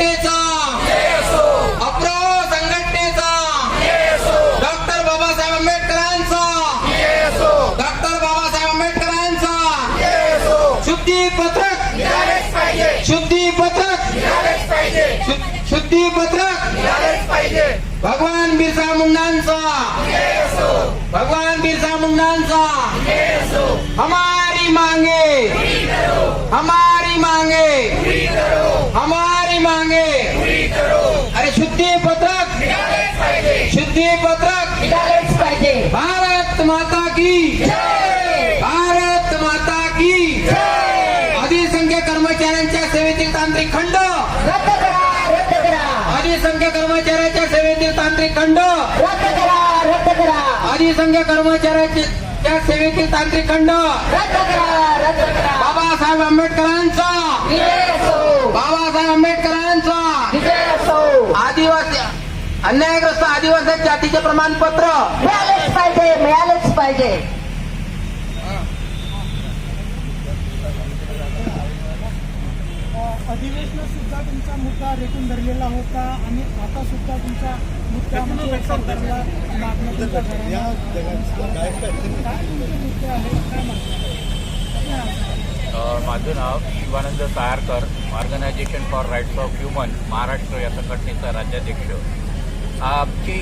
संघटनेचा. अप्रो संघटनेचा. डॉक्टर बाबासाहेब आंबेडकरांचा. डॉक्टर बाबासाहेब आंबेडकरांचा. शुद्धी पत्रक. शुद्धी पत्रक. शु- शुद्धी पत्रक. भगवान बिरसा मुंडांचा. भगवान बिरसा मुंडांचा. हमारी मांगे. हमारी शुद्धी पत्रक. पाहिजे. भारत माता की. भारत माता की. अधिसंख्य कर्मचाऱ्यांच्या सेवेतील तांत्रिक खंड. रद्द करा रद्द करा. अधिसंख्य कर्मचाऱ्यांच्या सेवेतील तांत्रिक खंड. रद्द करा रद्द करा. अधिसंख्य कर्मचाऱ्यांच्या सेवेतील तांत्रिक खंड. रद्द करा रद्द करा. बाबासाहेब आंबेडकरांचा. बाबासाहेब आंबेडकरांचा. आदिवासी अन्यायग्रस्त आदिवासी जातीचे प्रमाणपत्र. मिळालेच पाहिजे मिळालेच पाहिजे. अधिवेशनात सुद्धा तुमचा मुद्दा रेटून धरलेला होता आणि आता सुद्धा तुमचे मुद्दे अ, माझं नाव Shivanand Sayarkar organisation for rights of human Maharashtra या संघटनेचा राज्याध्यक्ष. आमची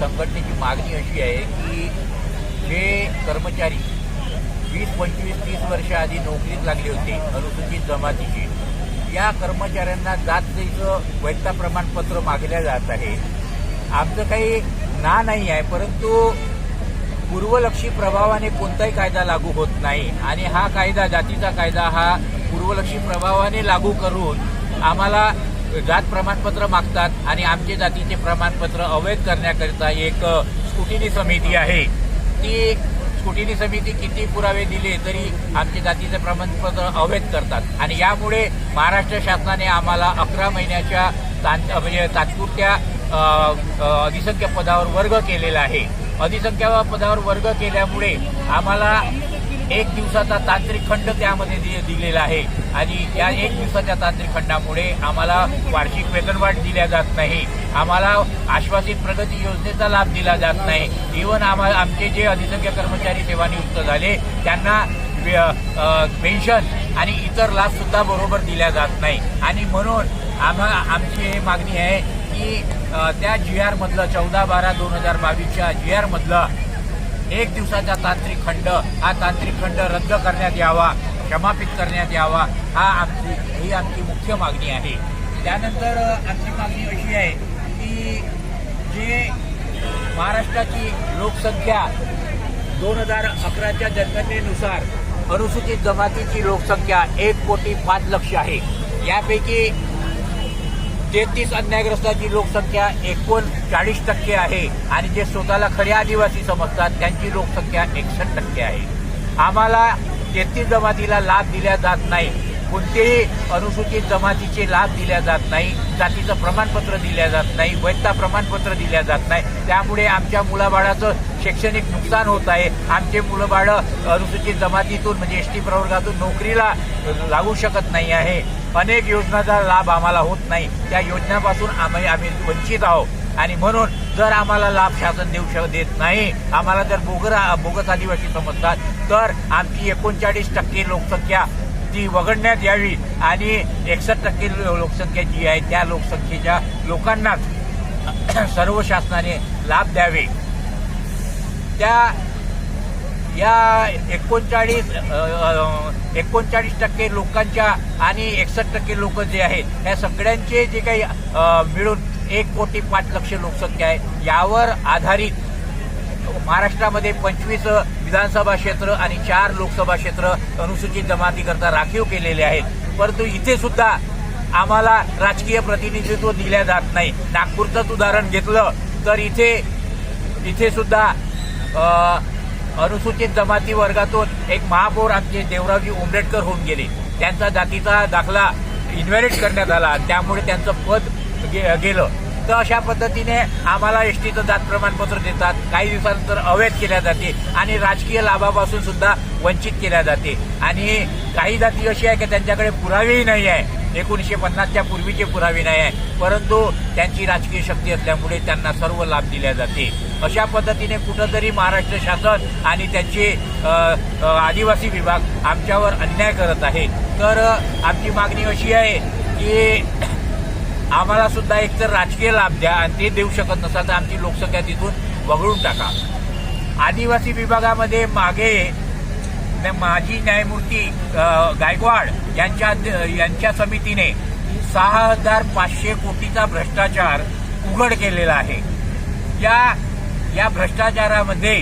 संघटनेची मागणी अशी आहे की जे कर्मचारी वीस पंचवीस तीस वर्ष आधी नोकरीत लागली होती अनुसूचित जमातीची या कर्मचाऱ्यांना जातीचं वैधता प्रमाणपत्र मागल्या जात आहे. आमचं काही ना नाही आहे परंतु पूर्वलक्षी प्रभावाने कोणताही कायदा लागू होत नाही. आणि हा कायदा जातीचा कायदा हा पूर्वलक्षी प्रभावाने लागू करून आम्हाला जात प्रमाणपत्र मागतात आणि आमचे जातीचे प्रमाणपत्र अवैध करण्याकरिता एक स्कुटिनी समिती आहे. ती स्कुटिनी समिती किती पुरावे दिले तरी आमचे जातीचे प्रमाणपत्र अवैध करतात. आणि यामुळे महाराष्ट्र शासनाने आम्हाला अकरा महिन्याच्या तां- म्हणजे तात्पुरत्या अधिसंख्य पदावर वर्ग केलेला आहे. अधिसंख्या पदावर वर्ग केल्यामुळे आम्हाला एक दिवसाचा तांत्रिक खंड त्यामध्ये दि- दिलेला आहे. आणि या एक दिवसाच्या तांत्रिक खंडामुळे आम्हाला वार्षिक वेतनवाढ दिल्या जात नाही. आम्हाला आश्वासित प्रगती योजनेचा लाभ दिला जात नाही. इव्हन आम्हाला आमचे जे अधिसंख्य कर्मचारी सेवानियुक्त झाले त्यांना पेन्शन आणि इतर लाभ सुद्धा बरोबर दिल्या जात नाही. आणि म्हणून आम्हा आमची हे मागणी आहे की त्या जी आरमधलं चौदा बारा दोन हजार बावीसच्या जी आरमधलं एक दिवसाचा तांत्रिक खंड हा तांत्रिक खंड रद्द करण्यात यावा क्षमापित करण्यात यावा हा आमची ही आमची मुख्य मागणी आहे. त्यानंतर आमची मागणी अशी आहे की जे महाराष्ट्राची लोकसंख्या दोन हजार अकराच्या जनगणनेनुसार अनुसूचित जमातीची लोकसंख्या एक कोटी पाच लक्ष आहे. यापैकी तेहतीस अन्यायग्रस्ताची लोकसंख्या एकोणचाळीस टक्के आहे. आणि जे स्वतःला खरे आदिवासी समजतात त्यांची लोकसंख्या एकसष्ट टक्के आहे. आम्हाला तेहतीस जमातीला लाभ दिला जात नाही. कोणतेही अनुसूचित जमातीचे लाभ दिल्या जात नाही जातीचं प्रमाणपत्र दिल्या जात नाही वैधता प्रमाणपत्र दिल्या जात नाही. त्यामुळे आमच्या मुलाबाळाचं शैक्षणिक नुकसान होत आहे. आमचे मुलंबाळं अनुसूचित जमातीतून म्हणजे एस टी प्रवर्गातून नोकरीला लागू शकत नाही आहे. अनेक योजनांचा लाभ आम्हाला होत नाही. त्या योजनापासून आम्ही आम्ही वंचित आहोत. आणि म्हणून जर आम्हाला लाभ शासन देऊ शक देत नाही आम्हाला जर बोगरा बोगस आदिवासी समजतात तर आमची एकोणचाळीस टक्के लोकसंख्या ती वगळण्यात यावी आणि एकसष्ट टक्के लोकसंख्या जी आहे त्या लोकसंख्येच्या लोकांनाच सर्व शासनाने लाभ द्यावे. त्या या एकोणचाळीस एकोणचाळीस टक्के लोकांच्या आणि एकसष्ट टक्के लोक जे आहेत या सगळ्यांचे जे काही मिळून एक कोटी पाच लक्ष लोकसंख्या आहे यावर आधारित महाराष्ट्रामध्ये पंचवीस विधानसभा क्षेत्र आणि चार लोकसभा क्षेत्र अनुसूचित जमातीकरता राखीव केलेले आहेत. परंतु इथे सुद्धा आम्हाला राजकीय प्रतिनिधित्व दिल्या जात नाही. नागपूरचंच उदाहरण घेतलं तर इथे इथे सुद्धा अनुसूचित जमाती वर्गातून एक महापौर आमचे देवरावजी उमरेटकर होऊन गेले. त्यांचा जातीचा दाखला इन्व्हॅलिड करण्यात आला. त्यामुळे त्यांचं पद गे- गेलं. तर अशा पद्धतीने आम्हाला एस टीचं जात प्रमाणपत्र देतात. काही दिवसानंतर अवैध केल्या जाते आणि राजकीय लाभापासून सुद्धा वंचित केल्या जाते. आणि काही जाती अशी आहे की त्यांच्याकडे पुरावेही नाही आहे. एकोणीसशे पन्नासच्या पूर्वीचे पुरावे नाही आहे. परंतु त्यांची राजकीय शक्ती असल्यामुळे त्यांना सर्व लाभ दिल्या जाते. अशा पद्धतीने कुठंतरी महाराष्ट्र शासन आणि त्यांचे आदिवासी विभाग आमच्यावर अन्याय करत आहे तर आमची मागणी अशी आहे की आम्हाला सुद्धा एकतर राजकीय लाभ द्या आणि ते देऊ शकत नसाल तर आमची लोकसंख्या तिथून वगळून टाका. आदिवासी विभागामध्ये मागे माजी न्यायमूर्ती गायकवाड यांच्या यांच्या समितीने सहा हजार पाचशे कोटीचा भ्रष्टाचार उघड केलेला आहे. या या भ्रष्टाचारामध्ये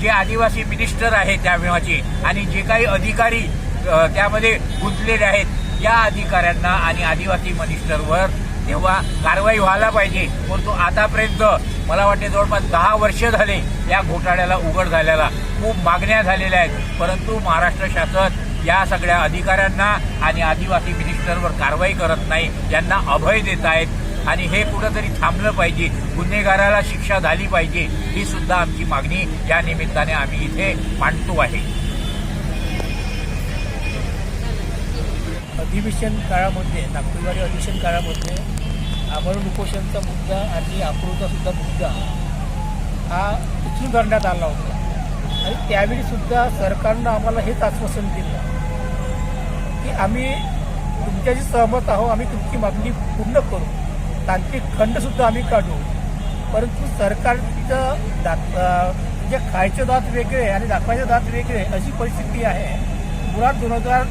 जे आदिवासी मिनिस्टर आहेत त्यावेळाचे आणि जे काही अधिकारी त्यामध्ये गुंतलेले आहेत या अधिकाऱ्यांना आणि आदिवासी मिनिस्टरवर तेव्हा कारवाई व्हायला पाहिजे. परंतु आतापर्यंत मला वाटते जवळपास दहा वर्ष झाले या घोटाळ्याला उघड झालेला. खूप मागण्या झालेल्या आहेत. परंतु महाराष्ट्र शासन या सगळ्या अधिकाऱ्यांना आणि आदिवासी मिनिस्टरवर कारवाई करत नाही यांना अभय देत आहेत. आणि हे कुठंतरी थांबलं पाहिजे. गुन्हेगाराला शिक्षा झाली पाहिजे. ही सुद्धा आमची मागणी. या निमित्ताने आम्ही इथे मांडतो आहे. अधिवेशन काळामध्ये नागपूरवाडी अधिवेशन काळामध्ये आमरण उपोषणचा मुद्दा आणि अप्रूचा सुद्धा मुद्दा हा उचलून धरण्यात आला होता. आणि त्यावेळीसुद्धा सरकारनं आम्हाला हेच आश्वासन दिलं की आम्ही तुमच्याशी सहमत आहोत आम्ही तुमची मागणी पूर्ण करू. तांत्रिक खंडसुद्धा आम्ही काढू. परंतु सरकारचं दात म्हणजे खायचे दात वेगळे आणि दाखवायचे दात वेगळे अशी परिस्थिती आहे. मुळात दोन हजार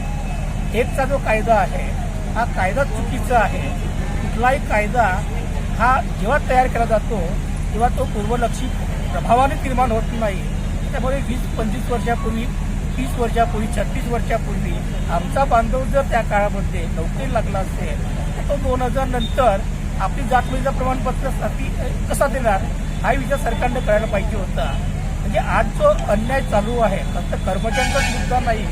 एकचा जो कायदा आहे हा कायदा चुकीचा आहे. कुठलाही कायदा हा जेव्हा तयार केला जातो तेव्हा तो पूर्वलक्षी प्रभावाने निर्माण होत नाही. त्यामुळे वीस पंचवीस वर्षापूर्वी तीस वर्षापूर्वी छत्तीस वर्षापूर्वी आमचा बांधव जर त्या काळामध्ये नोकरी लागला असेल तर तो दोन हजार नंतर आपली जातमुळीचा प्रमाणपत्रसाठी कसा देणार? हा विचार सरकारने करायला पाहिजे होता. म्हणजे आज जो अन्याय चालू आहे फक्त कर्मचाऱ्यांचाच मुद्दा नाही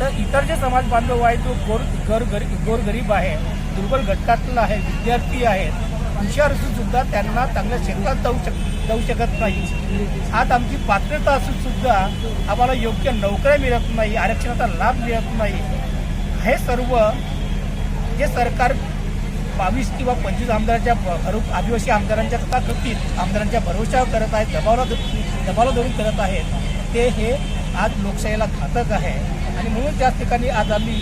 तर इतर जे समाज बांधव आहे जो गोर गोर गोरगरीब आहे दुर्बल घटकातला आहे विद्यार्थी आहेत हुशार असून सुद्धा त्यांना चांगल्या क्षेत्रात जाऊ शक जाऊ शकत नाही. आज आमची पात्रता असून सुद्धा आम्हाला योग्य नोकऱ्या मिळत नाही आरक्षणाचा लाभ मिळत नाही. हे सर्व जे सरकार बावीस किंवा पंचवीस आमदारांच्या भरू आदिवासी आमदारांच्या तथाकथित आमदारांच्या भरोशावर करत आहेत दबावला दबावला धरून करत आहेत ते हे आज लोकशाहीला घातक आहे. आणि म्हणून त्याच ठिकाणी आज आम्ही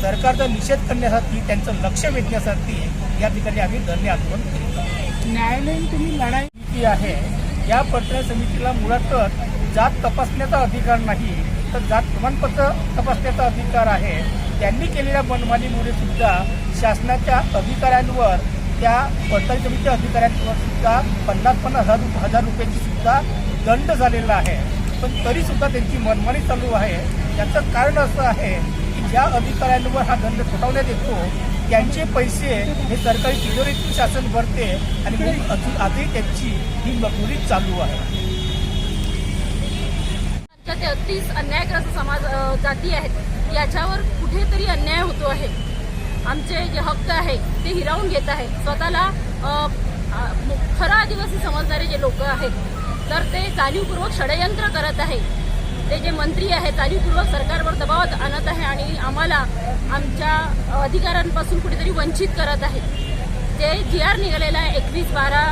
सरकारचा निषेध करण्यासाठी त्यांचं लक्ष वेधण्यासाठी या ठिकाणी आम्ही धरणे आंदोलन न्यायालयीन तुम्ही लढाई समिती आहे या पत्र समितीला मुळातच जात तपासण्याचा अधिकार नाही तर जात प्रमाणपत्र तपासण्याचा अधिकार आहे. त्यांनी केलेल्या मनमानीमुळे सुद्धा शासनाच्या अधिकाऱ्यांवर त्या पडताळी समितीच्या अधिकाऱ्यांवर सुद्धा पन्नास पन्नास हजार हजार रुपयाची सुद्धा दंड झालेला आहे. पण तरी सुद्धा त्यांची मनमानी चालू आहे. याचं कारण असं आहे की ज्या अधिकाऱ्यांवर हा दंड ठोठावण्यात येतो त्यांचे पैसे हे सरकारी तिजोरीत शासन भरते आणि म्हणून अजून आजही त्यांची ही मजुरी चालू आहे. ते तेहतीस अन्यायग्रस्त समाज जाती आहेत याच्यावर कुठेतरी अन्याय होतो आहे. आमचे जे हक्क आहे ते हिरावून घेत आहे. स्वतःला खरा खरं आदिवासी समजणारे जे लोक आहेत तर ते जाणीवपूर्वक षडयंत्र करत आहे. ते जे मंत्री आहेत जाणीवपूर्वक सरकारवर दबाव आणत आहे आणि आम्हाला आमच्या अधिकारांपासून कुठेतरी वंचित करत आहे जे जी आर निघालेला आहे एकवीस बारा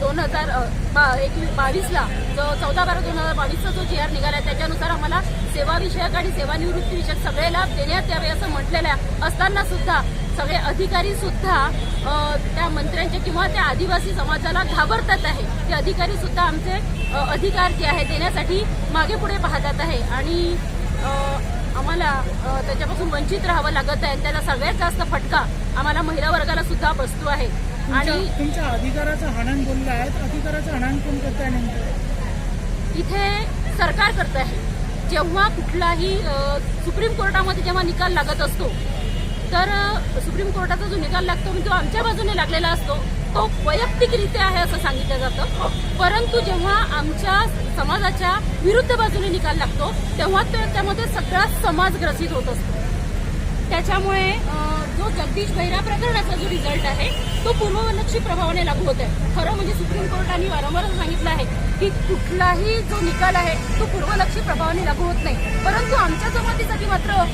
दोन हजार बा एकवीस बावीसला जो चौदा बारा दोन हजार बावीसचा जो जी आर निघाला आहे त्याच्यानुसार आम्हाला सेवाविषयक आणि सेवानिवृत्तीविषयक सगळे लाभ देण्यात यावे असं म्हटलेलं आहे. असताना सुद्धा सगळे अधिकारी सुद्धा त्या मंत्र्यांच्या किंवा त्या आदिवासी समाजाला घाबरतात आहे. ते अधिकारी सुद्धा आमचे अधिकार जे आहे देण्यासाठी मागे पुढे पाहतात आहे. आणि आम्हाला त्याच्यापासून वंचित राहावं लागत आहे. त्याला सगळ्यात जास्त फटका आम्हाला महिला वर्गाला सुद्धा बसतो आहे. आणि तुमच्या अधिकाराचं हनन बोलले आहेत अधिकाराचं हनन कोण करत आहे इथे सरकार करत आहे. जेव्हा कुठलाही सुप्रीम कोर्टामध्ये जेव्हा निकाल लागत असतो तर सुप्रीम कोर्टाचा जो निकाल लागतो म्हणजे तो आमच्या बाजूने लागलेला असतो तो वैयक्तिकरित्या आहे असं सांगितलं जातं. परंतु जेव्हा आमच्या समाजाच्या विरुद्ध बाजूने निकाल लागतो तेव्हा त्यामध्ये सगळा समाज ग्रसित होत असतो. त्याच्यामुळे जो जगदीश बैरा प्रकरणाचा जो रिझल्ट आहे तो पूर्वलक्षी प्रभावाने लागू होत आहे खरं म्हणजे सुप्रीम कोर्टाने वारंवार सांगितलं आहे की कुठलाही जो निकाल आहे तो पूर्वलक्षी प्रभावाने लागू होत नाही. परंतु आमच्या जमातीसाठी मात्र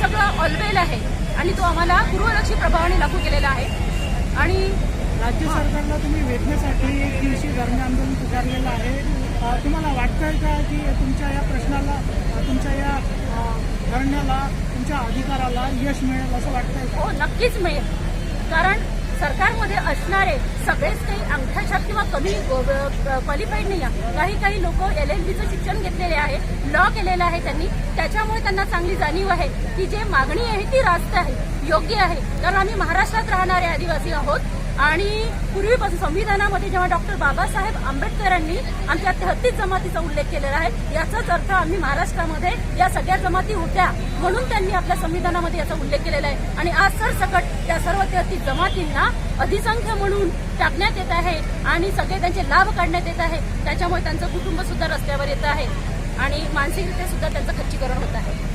सगळं ऑलवेल आहे आणि तो आम्हाला पूर्वलक्षी प्रभावाने लागू केलेला आहे. आणि राज्य सरकारला तुम्ही वेचण्यासाठी एक दिवशी धरणे आंदोलन पुकारलेलं आहे. तुम्हाला वाटतंय का की तुमच्या या प्रश्नाला तुमच्या या धरण्याला तुमच्या अधिकाराला यश मिळेल असं वाटतंय हो नक्कीच मिळेल. कारण सरकारमध्ये असणारे सगळेच काही अंगठ्याच्या किंवा कमी क्वालिफाईड नाही आहे. काही काही लोक एल एल बीचं शिक्षण घेतलेले आहे लॉ केलेलं आहे त्यांनी. त्याच्यामुळे त्यांना चांगली जाणीव आहे की जे मागणी आहे ती रास्त आहे योग्य आहे. कारण आम्ही महाराष्ट्रात राहणारे आदिवासी आहोत. आणि पूर्वीपासून संविधानामध्ये जेव्हा डॉक्टर बाबासाहेब आंबेडकरांनी आमच्या तेहतीस जमातीचा उल्लेख केलेला आहे याचाच अर्थ आम्ही महाराष्ट्रामध्ये या सगळ्या जमाती होत्या म्हणून त्यांनी आपल्या संविधानामध्ये याचा उल्लेख केलेला आहे. आणि आज सरसकट त्या सर्व तेहतीस जमातींना अधिसंख्य म्हणून टाकण्यात येत आहे आणि सगळे त्यांचे लाभ काढण्यात येत आहे. त्याच्यामुळे त्यांचं कुटुंब सुद्धा रस्त्यावर येत आहे आणि मानसिकरित्या सुद्धा त्यांचं खच्चीकरण होत आहे.